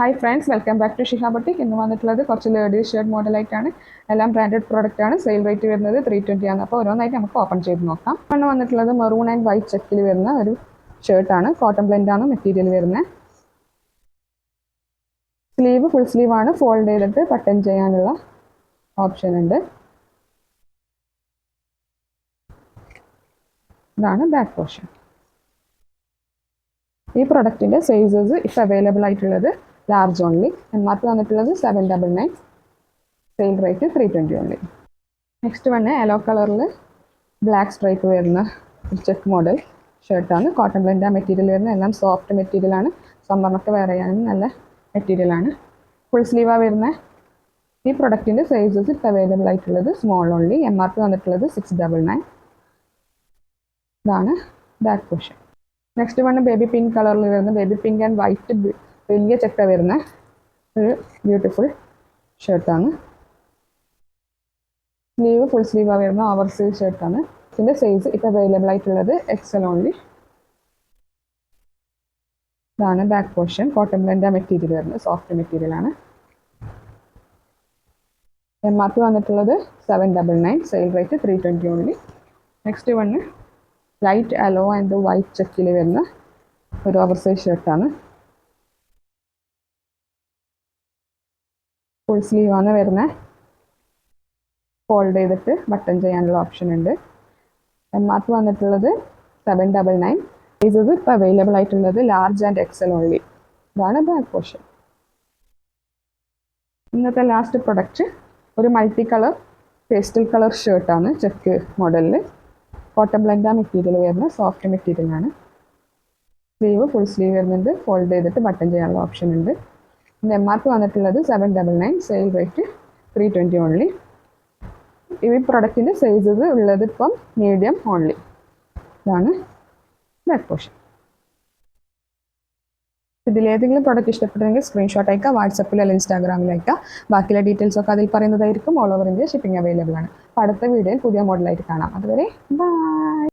Hi friends welcome back to Shiha boutique ഇന്ന് വന്നിട്ടുള്ളത് കുറച്ച് ലേഡീസ് ഷർട്ട് മോഡലായിട്ടാണ്. എല്ലാം ബ്രാൻഡഡ് പ്രോഡക്റ്റ് ആണ്. സെയിൽ റേറ്റ് വരുന്നത് ത്രീ ട്വന്റി ആണ്. അപ്പോൾ ഓരോന്നായിട്ട് നമുക്ക് ഓപ്പൺ ചെയ്ത് നോക്കാം. ഒന്ന് വന്നിട്ടുള്ളത് മെറൂൺ ആൻഡ് വൈറ്റ് ചെക്കിൽ വരുന്ന ഒരു ഷർട്ടാണ് കോട്ടൺ ബ്ലെൻഡ് ആണ് മെറ്റീരിയൽ വരുന്നത്. സ്ലീവ് ഫുൾ സ്ലീവ് ആണ്. ഫോൾഡ് ചെയ്തിട്ട് ബട്ടൺ ചെയ്യാനുള്ള ഓപ്ഷൻ ഉണ്ട്. ഇതാണ് ബാക്ക് പോർഷൻ ഈ പ്രൊഡക്റ്റിന്റെ സൈസസ് ഇപ്പം അവൈലബിൾ ആയിട്ടുള്ളത് large only M R P വന്നിട്ടുള്ളത് seven double nine sale rate three twenty only next one yellow കളറിൽ ബ്ലാക്ക് സ്ട്രൈപ്പ് വരുന്ന ഒരു ചെക്ക് മോഡൽ ഷർട്ടാണ് കോട്ടൺ ബ്ലെൻഡ് മെറ്റീരിയൽ വരുന്ന എല്ലാം സോഫ്റ്റ് മെറ്റീരിയലാണ് സമ്മറിനൊക്കെ വെയർ ചെയ്യാനും നല്ല മെറ്റീരിയലാണ് ഫുൾ സ്ലീവാണ് വരുന്ന ഈ പ്രൊഡക്റ്റിന്റെ സൈസസ് ഇപ്പോൾ അവൈലബിൾ ആയിട്ടുള്ളത് small only M R P വന്നിട്ടുള്ളത് സിക്സ് ഡബിൾ നയൻ ഇതാണ് back portion next one baby pink കളറിൽ വരുന്ന ബേബി പിങ്ക് ആൻഡ് വൈറ്റ് വലിയ ചക്ര വരുന്ന ഒരു ബ്യൂട്ടിഫുൾ ഷർട്ടാണ് സ്ലീവ് ഫുൾ സ്ലീവ് വരുന്ന ഓവർ സ്ലീവ് ഷർട്ടാണ് ഇതിന്റെ സൈസ് ഇപ്പോൾ അവൈലബിൾ ആയിട്ടുള്ളത് എക്സൽ ഓൺലി ഇതാണ് back portion cotton blend material വരുന്നത്. സോഫ്റ്റ് മെറ്റീരിയൽ ആണ്. എം ആർ പി വന്നിട്ടുള്ളത് seven double nine sale rate three twenty only next one light yellow and white ചെക്കിൽ വരുന്ന ഒരു ഓവർ സൈസ് ഷർട്ടാണ് ഫുൾ സ്ലീവ് ആണ് വരുന്നത് ഫോൾഡ് ചെയ്തിട്ട് ബട്ടൺ ചെയ്യാനുള്ള ഓപ്ഷൻ ഉണ്ട്. എം ആർ പി വന്നിട്ടുള്ളത് സെവൻ ഡബിൾ നയൻ ഇത് ഇപ്പോൾ അവൈലബിൾ ആയിട്ടുള്ളത് ലാർജ് ആൻഡ് എക്സൽ ഓൺലി ഇതാണ് ബാക്ക് പോർഷൻ ഇന്നത്തെ ലാസ്റ്റ് പ്രൊഡക്റ്റ് ഒരു മൾട്ടി കളർ പേസ്റ്റൽ കളർ ഷർട്ടാണ് ചെക്ക് മോഡലിൽ കോട്ടൺ ബ്ലെൻഡാ മെറ്റീരിയൽ വരുന്ന സോഫ്റ്റ് മെറ്റീരിയലാണ് സ്ലീവ് ഫുൾ സ്ലീവ് വരുന്നുണ്ട്. ഫോൾഡ് ചെയ്തിട്ട് ബട്ടൺ ചെയ്യാനുള്ള ഓപ്ഷൻ ഉണ്ട്. എം ആർ പി വന്നിട്ടുള്ളത് seven double nine sale rate three twenty only ഈ പ്രൊഡക്റ്റിന്റെ സൈസസ് ഉള്ളത് ഇപ്പം മീഡിയം ഓൺലി ഇതാണ് ബാക്ക് പോർഷൻ ഇതിലേതെങ്കിലും പ്രൊഡക്റ്റ് ഇഷ്ടപ്പെട്ടെങ്കിൽ സ്ക്രീൻഷോട്ട് അയക്കുക വാട്സപ്പിൽ അല്ലെങ്കിൽ ഇൻസ്റ്റാഗ്രാമിൽ അയക്കുക. ബാക്കിയുള്ള ഡീറ്റെയിൽസ് ഒക്കെ അതിൽ പറയുന്നതായിരിക്കും. All over India shipping available ആണ്. അടുത്ത വീഡിയോയിൽ പുതിയ മോഡലായിട്ട് കാണാം. അതുവരെ ബൈ